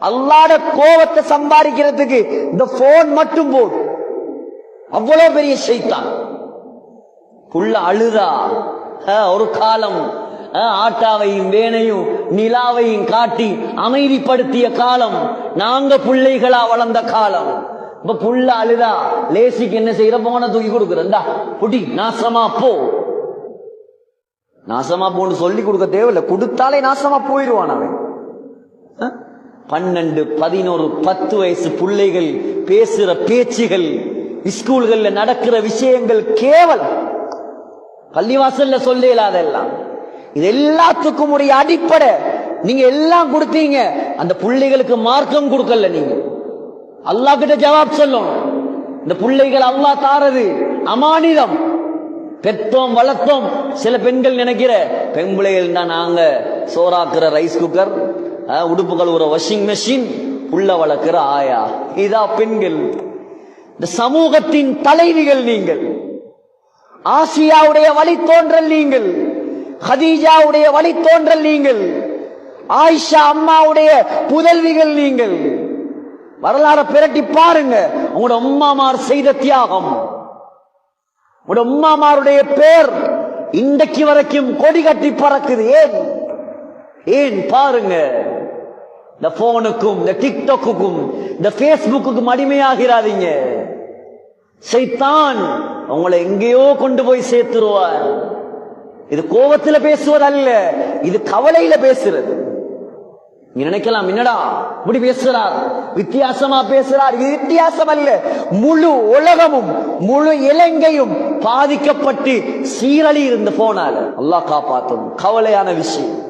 அல்லாட கோவத்தை சம்பாதிக்கிறதுக்கு இந்த போன் மட்டும் போதும். அவ்வளவு பெரிய செய்தான் புள்ள அழுதா? ஒரு காலம். ஆட்டாவையும் வேனையும் நிலாவையும் காட்டி அமைதிப்படுத்திய காலம். நாங்க பிள்ளைகளா வளர்ந்த காலம். இப்ப புள்ள அழுதா? லேசிக்கு என்ன செய்யற போன தூக்கி கொடுக்குறா. புடி நாசமா போ. நாசமா போன்னு சொல்லி கொடுக்க தேவையில்ல. கொடுத்தாலே நாசமா போயிடுவான் அவன். பன்னெண்டு பதினோரு பத்து வயசு பிள்ளைகள் பேசுற பேச்சுகள் ஸ்கூல்கள்ல நடக்கிற விஷயங்கள் கேவலம். பள்ளிவாசல்ல சொல்ல அதெல்லாம் இது எல்லாத்துக்கும் உடைய அடிப்படை. நீங்க எல்லாம் கொடுத்தீங்க அந்த பிள்ளைகளுக்கு மார்க்கம் கொடுக்கல நீங்க. அல்லாஹ் கிட்ட ஜவாப் சொல்லணும். இந்த பிள்ளைகள் அல்லாஹ் தாரது. அமானிதம். பெற்றோம் வளர்த்தோம். சில பெண்கள் நினைக்கிற பெண் பிள்ளைகள் தான் நாங்க சோறாக்குற ரைஸ் குக்கர் உடுப்புகள் உடுப்பு கழுவுற வாஷிங் மெஷின் புள்ள வளர்க்கிற ஆயா. இதா பெண்கள். இந்த சமூகத்தின் தலைவிகள் நீங்கள். ஆசியாவுடைய வழித்தோன்றல் நீங்கள். ஹதீஜாவுடைய வழித்தோன்றல் நீங்கள். ஆயிஷா அம்மாவுடைய புதல்விகள் நீங்கள். வரலாறு பிரட்டி பாருங்க. உங்களோட அம்மாமார் செய்த தியாகம். உங்களோட அம்மாமாருடைய பேர் இன்றைக்கு வரைக்கும் கொடி கட்டி பறக்குது. ஏன்? ஏன்? பாருங்க. இந்த போனுக்கும் இந்த டிக்டாக்குக்கும் இந்த பேஸ்புக்குக்கும் அடிமையாகிறாதீங்க. சைத்தான் உங்களை எங்கேயோ கொண்டு போய் சேர்த்துருவார். இது கோபத்துல பேசுவதல்ல இது கவலையில பேசுறது. நீ நினைக்கலாம் என்னடா இப்படி பேசுறார்? வித்தியாசமா பேசுறார். இது வித்தியாசம் அல்ல முழு உலகமும் முழு இலங்கையும் பாதிக்கப்பட்டு சீரழி இருந்து போனால அல்லாஹ் காப்பாற்றும் கவலையான விஷயம்.